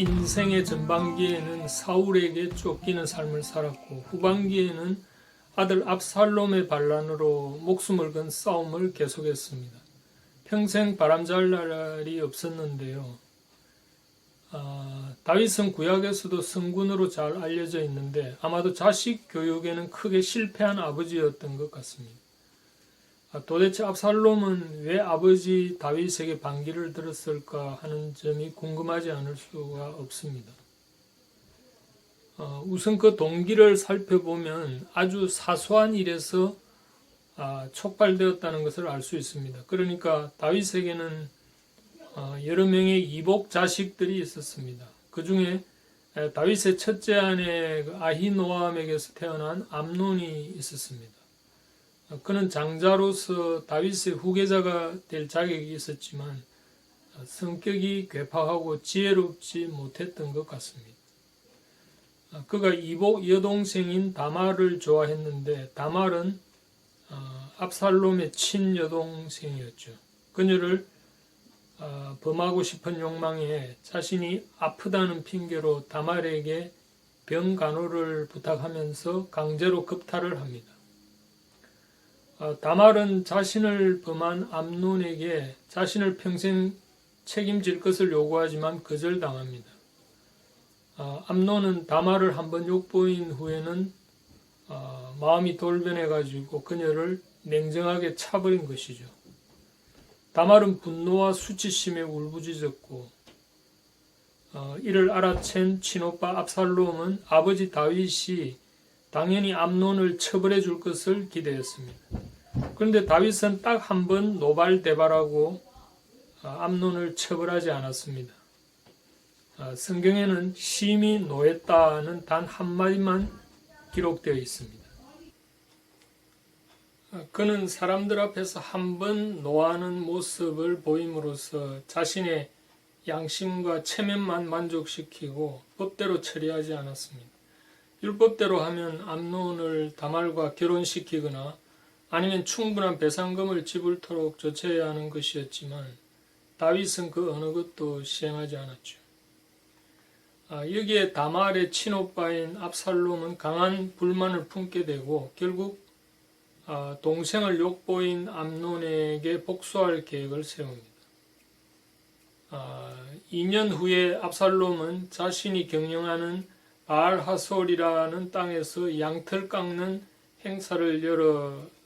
인생의 전반기에는 사울에게 쫓기는 삶을 살았고 후반기에는 아들 압살롬의 반란으로 목숨을 건 싸움을 계속했습니다. 평생 바람잘 날이 없었는데요. 아, 다윗은 구약에서도 성군으로 잘 알려져 있는데 아마도 자식 교육에는 크게 실패한 아버지였던 것 같습니다. 아, 도대체 압살롬은 왜 아버지 다윗에게 반기를 들었을까 하는 점이 궁금하지 않을 수가 없습니다. 어, 우선 그 동기를 살펴보면 아주 사소한 일에서 아, 촉발되었다는 것을 알 수 있습니다. 그러니까 다윗에게는 어, 여러 명의 이복 자식들이 있었습니다. 그 중에 다윗의 첫째 아내 그 아히노암에게서 태어난 암논이 있었습니다. 어, 그는 장자로서 다윗의 후계자가 될 자격이 있었지만 어, 성격이 괴팍하고 지혜롭지 못했던 것 같습니다. 어, 그가 이복 여동생인 다말을 좋아했는데 다말은 압살롬의 친여동생이었죠. 그녀를 범하고 싶은 욕망에 자신이 아프다는 핑계로 다말에게 병 간호를 부탁하면서 강제로 급탈을 합니다. 어, 다말은 자신을 범한 암논에게 자신을 평생 책임질 것을 요구하지만 거절당합니다. 어, 암논은 다말을 한번 욕보인 후에는 어, 마음이 돌변해 가지고 그녀를 냉정하게 차버린 것이죠. 다말은 분노와 수치심에 울부짖었고 이를 알아챈 친오빠 압살롬은 아버지 다윗이 당연히 암논을 처벌해 줄 것을 기대했습니다. 그런데 다윗은 딱 한 번 노발대발하고 아, 암논을 처벌하지 않았습니다. 아, 성경에는 심히 노했다는 단 한마디만 기록되어 있습니다. 아, 그는 사람들 앞에서 한 번 노하는 모습을 보임으로써 자신의 양심과 체면만 만족시키고 법대로 처리하지 않았습니다. 율법대로 하면 암론을 다말과 결혼시키거나 아니면 충분한 배상금을 지불토록 조처해야 하는 것이었지만 다윗은 그 어느 것도 시행하지 않았죠. 아, 여기에 다말의 친오빠인 압살롬은 강한 불만을 품게 되고 결국 아, 동생을 욕보인 암논에게 복수할 계획을 세웁니다. 아, 2년 후에 압살롬은 자신이 경영하는 알하솔이라는 땅에서 양털 깎는 행사를 열어서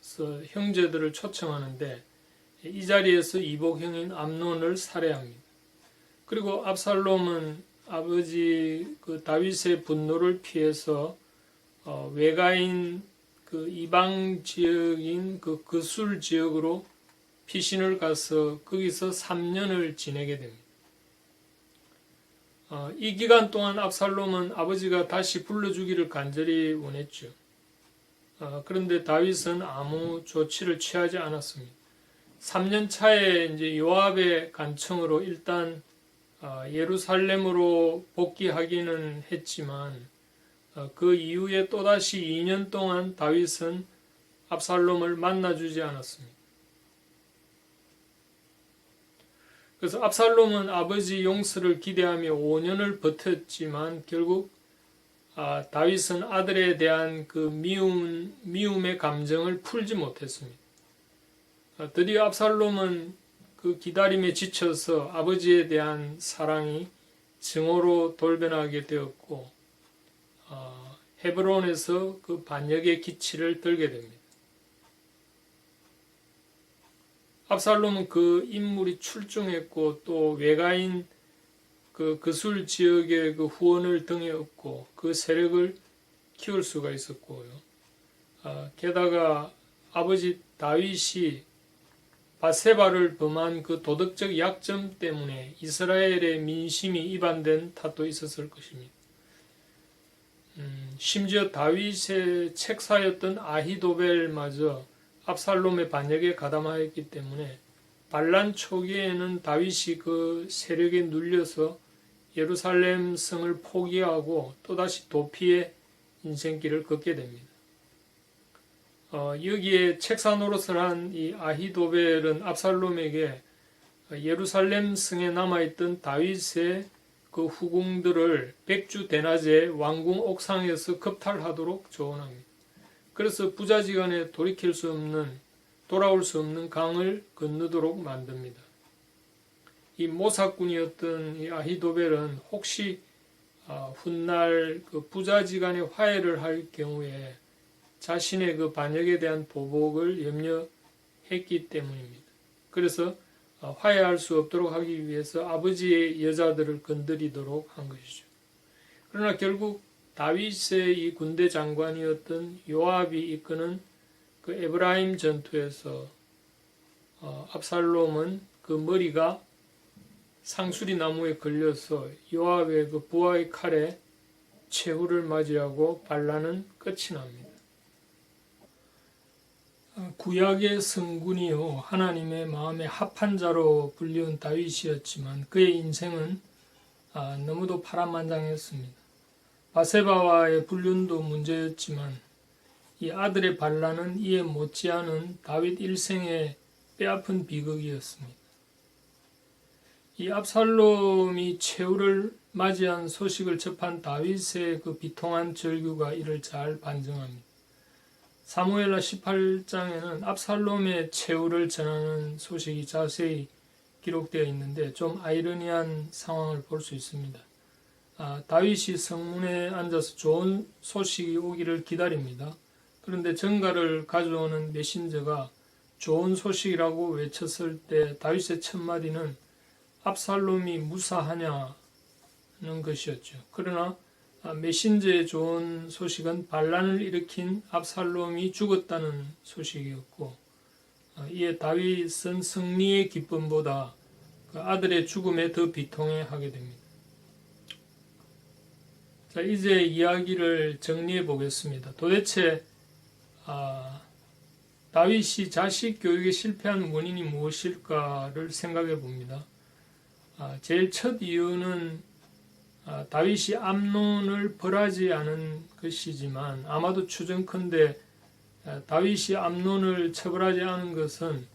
형제들을 초청하는데 이 자리에서 이복형인 암논을 살해합니다. 그리고 압살롬은 아버지 그 다윗의 분노를 피해서 어, 외가인 그 이방 지역인 그 그술 지역으로 피신을 가서 거기서 3년을 지내게 됩니다. 어, 이 기간 동안 압살롬은 아버지가 다시 불러주기를 간절히 원했죠. 어, 그런데 다윗은 아무 조치를 취하지 않았습니다. 3년 차에 이제 요압의 간청으로 일단 어, 예루살렘으로 복귀하기는 했지만 어, 그 이후에 또다시 2년 동안 다윗은 압살롬을 만나주지 않았습니다. 그래서 압살롬은 아버지 용서를 기대하며 5년을 버텼지만 결국 아, 다윗은 아들에 대한 그 미움, 미움의 감정을 풀지 못했습니다. 아, 드디어 압살롬은 그 기다림에 지쳐서 아버지에 대한 사랑이 증오로 돌변하게 되었고 어, 헤브론에서 그 반역의 기치를 들게 됩니다. 압살롬은 그 인물이 출중했고 또 외가인 그 그술 지역의 그 후원을 등에 얻고 그 세력을 키울 수가 있었고요. 아, 게다가 아버지 다윗이 바세바를 범한 그 도덕적 약점 때문에 이스라엘의 민심이 이반된 탓도 있었을 것입니다. 음, 심지어 다윗의 책사였던 아히도벨마저 압살롬의 반역에 가담하였기 때문에 반란 초기에는 다윗이 그 세력에 눌려서 예루살렘 성을 포기하고 또다시 도피의 인생길을 걷게 됩니다. 어, 여기에 책사 노릇을 한 이 아히도벨은 압살롬에게 예루살렘 성에 남아있던 다윗의 그 후궁들을 백주 대낮에 왕궁 옥상에서 겁탈하도록 조언합니다. 그래서 부자지간에 돌이킬 수 없는 돌아올 수 없는 강을 건너도록 만듭니다. 이 모사꾼이었던 이 아히도벨은 혹시 아, 훗날 그 부자지간에 화해를 할 경우에 자신의 그 반역에 대한 보복을 염려했기 때문입니다. 그래서 어, 화해할 수 없도록 하기 위해서 아버지의 여자들을 건드리도록 한 것이죠. 그러나 결국 다윗의 이 군대 장관이었던 요압이 이끄는 그 에브라임 전투에서 어, 압살롬은 그 머리가 상수리 나무에 걸려서 요압의 그 부하의 칼에 최후를 맞이하고 반란은 끝이 납니다. 어, 구약의 성군이요 하나님의 마음에 합한 자로 불리운 다윗이었지만 그의 인생은 아, 너무도 파란만장했습니다. 바세바와의 불륜도 문제였지만 이 아들의 반란은 이에 못지않은 다윗 일생의 뼈아픈 비극이었습니다. 이 압살롬이 최후를 맞이한 소식을 접한 다윗의 그 비통한 절규가 이를 잘 반증합니다. 사무엘라 18장에는 압살롬의 최후를 전하는 소식이 자세히 기록되어 있는데 좀 아이러니한 상황을 볼 수 있습니다. 아, 다윗이 성문에 앉아서 좋은 소식이 오기를 기다립니다. 그런데 전가를 가져오는 메신저가 좋은 소식이라고 외쳤을 때 다윗의 첫 마디는 압살롬이 무사하냐는 것이었죠. 그러나 아, 메신저의 좋은 소식은 반란을 일으킨 압살롬이 죽었다는 소식이었고 아, 이에 다윗은 승리의 기쁨보다 그 아들의 죽음에 더 비통해하게 됩니다. 자 이제 이야기를 정리해 보겠습니다. 도대체 아, 다윗이 자식 교육에 실패한 원인이 무엇일까를 생각해 봅니다. 아, 제일 첫 이유는 아, 다윗이 암논을 벌하지 않은 것이지만 아마도 추정컨대 아, 다윗이 암논을 처벌하지 않은 것은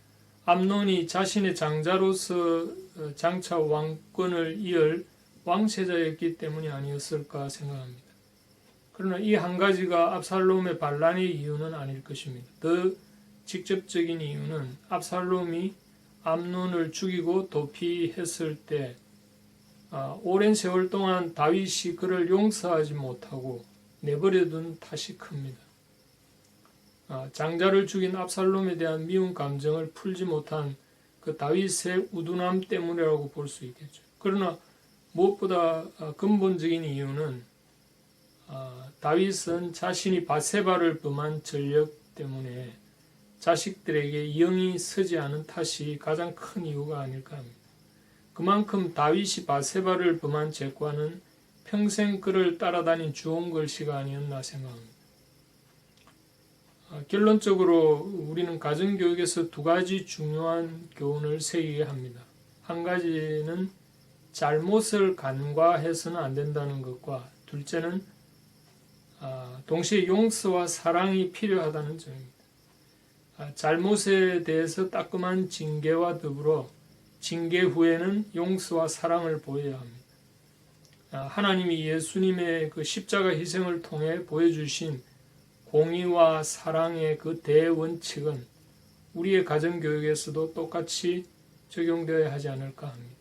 암논이 자신의 장자로서 어, 장차 왕권을 이을 왕세자였기 때문이 아니었을까 생각합니다. 그러나 이 한 가지가 압살롬의 반란의 이유는 아닐 것입니다. 더 직접적인 이유는 압살롬이 암논을 죽이고 도피했을 때 아, 오랜 세월 동안 다윗이 그를 용서하지 못하고 내버려둔 탓이 큽니다. 아, 장자를 죽인 압살롬에 대한 미운 감정을 풀지 못한 그 다윗의 우둔함 때문이라고 볼 수 있겠죠. 그러나 무엇보다 아, 근본적인 이유는 아, 다윗은 자신이 바세바를 범한 전력 때문에 자식들에게 영이 서지 않은 탓이 가장 큰 이유가 아닐까 합니다. 그만큼 다윗이 바세바를 범한 죄과는 평생 그를 따라다닌 주홍 글씨가 아니었나 생각합니다. 아, 결론적으로 우리는 가정교육에서 두 가지 중요한 교훈을 새기게 합니다. 한 가지는 잘못을 간과해서는 안 된다는 것과 둘째는 아, 동시에 용서와 사랑이 필요하다는 점입니다. 아, 잘못에 대해서 따끔한 징계와 더불어 징계 후에는 용서와 사랑을 보여야 합니다. 아, 하나님이 예수님의 그 십자가 희생을 통해 보여주신 공의와 사랑의 그 대원칙은 우리의 가정교육에서도 똑같이 적용되어야 하지 않을까 합니다.